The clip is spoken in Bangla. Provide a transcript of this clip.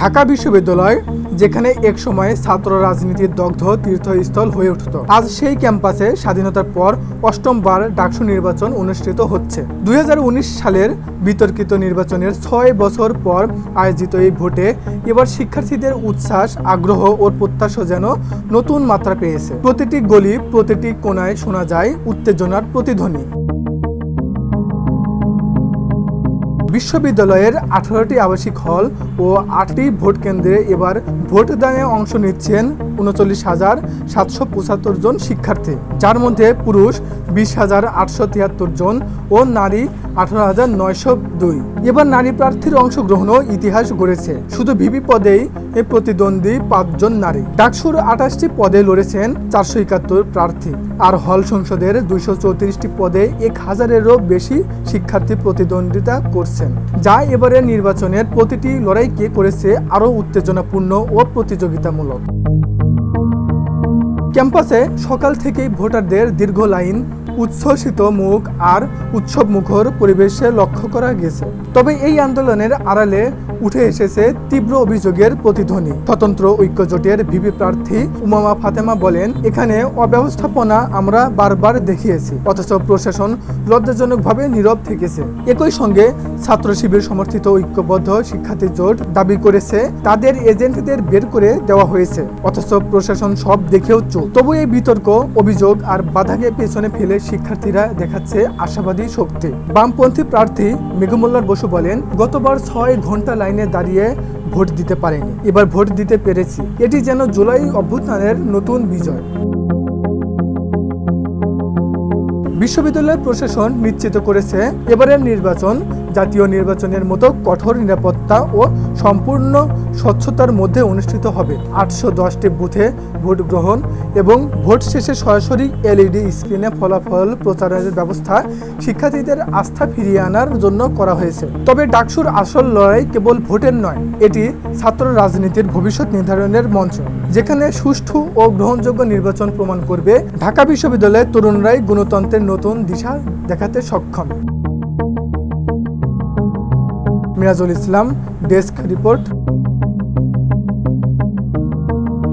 ঢাকা বিশ্ববিদ্যালয়, যেখানে এক সময় ছাত্র রাজনীতির দগ্ধ তীর্থস্থল হয়ে উঠত। আজ সেই ক্যাম্পাসে স্বাধীনতার পর অষ্টমবার ডাকসু নির্বাচন অনুষ্ঠিত হচ্ছে। দুই হাজার উনিশ সালের বিতর্কিত নির্বাচনের ছয় বছর পর আয়োজিত এই ভোটে এবার শিক্ষার্থীদের উচ্ছ্বাস, আগ্রহ ও প্রত্যাশা যেন নতুন মাত্রা পেয়েছে। প্রতিটি গলি, প্রতিটি কোনায় শোনা যায় উত্তেজনার প্রতিধ্বনি। বিশ্ববিদ্যালয়ের আঠারোটি আবাসিক হল ও আটটি ভোট কেন্দ্রে এবার ভোটদানে অংশ নিচ্ছেন উনচল্লিশ হাজার সাতশো পঁচাত্তর জন শিক্ষার্থী। যার মধ্যে পুরুষ বিশ হাজার আটশো তিয়াত্তর জন ও নারী আঠারো হাজার নয়শো দুই। এবার নারী প্রার্থীর অংশগ্রহণও ইতিহাস গড়েছে। শুধু ভিপি পদেই এ প্রতিদ্বন্দ্বী পাঁচজন নারী। ডাকসুর আঠাশটি পদে লড়েছেন চারশো একাত্তর প্রার্থী। আর হল সংসদের দুইশো চৌত্রিশটি পদে এক হাজারেরও বেশি শিক্ষার্থী প্রতিদ্বন্দ্বিতা করছেন। যা এবারের নির্বাচনের প্রতিটি লড়াইকে করেছে আরও উত্তেজনাপূর্ণ ও প্রতিযোগিতামূলক। ক্যাম্পাসে সকাল থেকেই ভোটারদের দীর্ঘ লাইন, উচ্ছ্বসিত মুখ আর উৎসব মুখর পরিবেশে লক্ষ্য করা গেছে। তবে এই আন্দোলনের আড়ালে উঠে এসেছে তীব্র অভিযোগের প্রতিধ্বনি। স্বতন্ত্র ঐক্য জোটের ভিপি প্রার্থী উমামা ফাতেমা বলেন, এখানে অব্যবস্থাপনা আমরা বারবার দেখিয়েছি, অথচ প্রশাসন লজ্জাজনকভাবে নীরব থেকেছে। একই সঙ্গে ছাত্র শিবির সমর্থিত ঐক্যবদ্ধ শিক্ষার্থী জোট দাবি করেছে, তাদের এজেন্টদের বের করে দেওয়া হয়েছে, অথচ প্রশাসন সব দেখেও চুপ তবু এই বিতর্ক, অভিযোগ আর বাধাকে পেছনে ফেলে শিক্ষার্থীরা দেখাচ্ছে আশাবাদী শক্তি। বামপন্থী প্রার্থী মেঘমুল্লার বসু বলেন, গতবার ছয় ঘণ্টা লাইনে দাঁড়িয়ে ভোট দিতে পারেনি। এবার ভোট দিতে পেরেছি। এটি যেন জুলাই অভ্যুত্থানের নতুন বিজয়। বিশ্ববিদ্যালয় প্রশাসন নিশ্চিত করেছে, এবারের নির্বাচন জাতীয় নির্বাচনের মতো কঠোর নিরাপত্তা ও সম্পূর্ণ স্বচ্ছতার মধ্যে অনুষ্ঠিত হবে। আটশো দশটি বুথে ভোট গ্রহণ এবং ভোট শেষে সরাসরি এলইডি স্ক্রিনে ফলাফল প্রচারের ব্যবস্থা শিক্ষার্থীদের আস্থা ফিরিয়ে আনার জন্য করা হয়েছে। তবে ডাকসুর আসল লড়াই কেবল ভোটের নয়, এটি ছাত্র রাজনীতির ভবিষ্যৎ নির্ধারণের মঞ্চ, যেখানে সুষ্ঠু ও গ্রহণযোগ্য নির্বাচন প্রমাণ করবে ঢাকা বিশ্ববিদ্যালয়ের তরুণরাই গণতন্ত্রের নতুন দিশা দেখাতে সক্ষম। Mirajul Islam desk report.